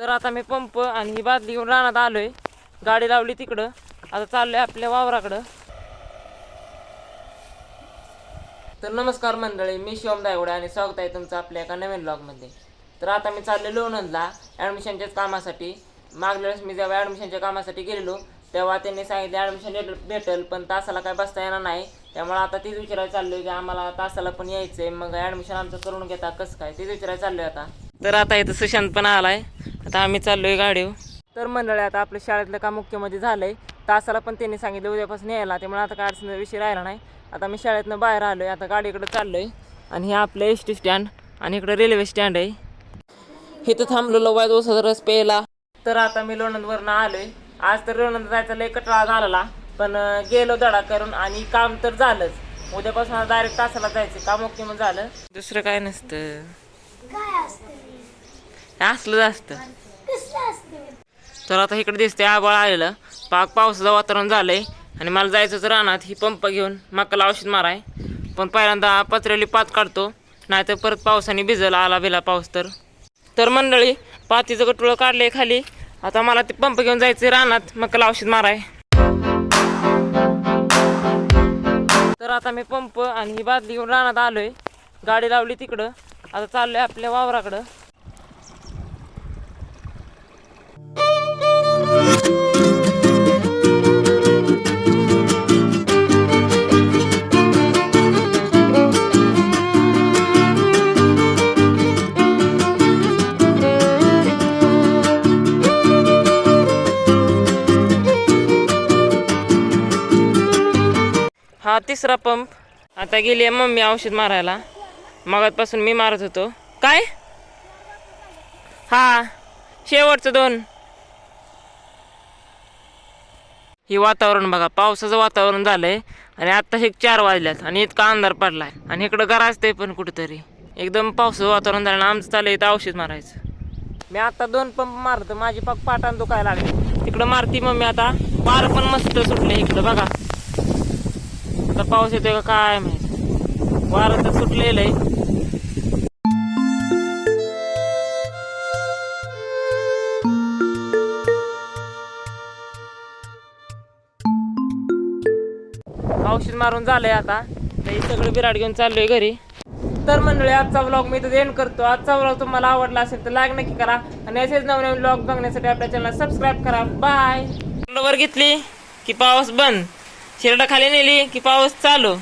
तर आता मी पंप आणि ही बादली घेऊन रानात आलोय. गाडी लावली तिकडं. आता चाललोय आपल्या वावराकडं. तर नमस्कार मंडळी मी शिवम दायगुडे आणि स्वागत आहे तुमचं आपल्या एका नवीन ब्लॉगमध्ये तर आता मी चालले लोणंदला ॲडमिशनच्याच कामासाठी. मागल्या वेळेस मी जेव्हा ॲडमिशनच्या कामासाठी गेलेलो तेव्हा त्यांनी सांगितले ॲडमिशन भेटेल पण तासाला काय बसता येणार नाही. त्यामुळे आता तीच विचारायला चाललोय की आम्हाला तासाला पण यायचं आहे मग ॲडमिशन आमचं करून घेता कसं काय? तीच विचारायला चाललोय आता. तर आता इथं सुशांत पण आलाय. आता आम्ही चाललोय गाडीवर. तर मंडळी आता आपल्या शाळेतलं काम मुख्यमध्ये झालंय. तासाला पण त्यांनी सांगितलं उद्यापासून यायला. त्यामुळे आता काय अडचणीचा विषय राहिला नाही. आता मी शाळेतनं बाहेर आलोय. आता गाडीकडे चाललोय. आणि हे आपलं एस टी स्टँड आणि इकडं रेल्वे स्टँड आहे. इथं थांबलेलो वाईट ओसाचा रस प्यायला. तर आता मी लोणंदवरनं आलोय. आज तर लोणंद जायचा लय कटाळा झालेला. पण गेलो दडा करून आणि काम तर झालंच. उद्यापासून डायरेक्ट तासाला जायचं. काम ओके मग झालं. दुसरं काय नसतं. असतं असलं जास्त. तर आता इकडे दिसते आबाळ आलेलं. पाक पावसाचं वातावरण झालंय. आणि मला जायचंच रानात ही पंप घेऊन मकाला औषध माराय. पण पहिल्यांदा पत्र्याली पात काढतो. नाहीतर परत पावसाने भिजल आला बिला पाऊस तर. तर मंडळी पातीचं गटुळं काढलंय खाली. आता मला ते पंप घेऊन जायचं रानात मकाला औषध माराय. तर आता मी पंप आणि ही बादली घेऊन रानात आलोय. गाडी लावली तिकडं. आता चाललोय आपल्या वावराकडं. हा तिसरा पंप. आता गेली आहे मम्मी औषध मारायला. मगातपासून मी मारत होतो. काय? हा शेवटचं दोन. ही वातावरण बघा पावसाचं वातावरण झालंय आणि आता हे चार वाजल्यात आणि इतका अंधार पडलाय. आणि इकडं घरा पण कुठेतरी. एकदम पावसाचं वातावरण झालं आणि आमचं चालू इथं औषध मारायचं. मी आता दोन पंप मारतो. माझी पग पाटान दुखायला लागले. तिकडं मारती मम्मी आता. पार पण मस्त सुटले इकडं बघा. आता पाऊस येतोय का काय माहीत. वारं तर सुटलेलं आहे. औषध मारून झालंय आता. तर सगळं बिराड घेऊन चाललोय घरी. तर मंडळी आजचा व्लॉग मी इथं एंड करतो. आजचा व्लॉग तुम्हाला आवडला असेल तर लाईक नक्की करा. आणि असेच नवनवीन व्लॉग बघण्यासाठी आपल्या चॅनल सबस्क्राईब करा. बाय बरोबर घेतली की पाऊस बंद. शिरडा खाली नेली की पाऊस चालू.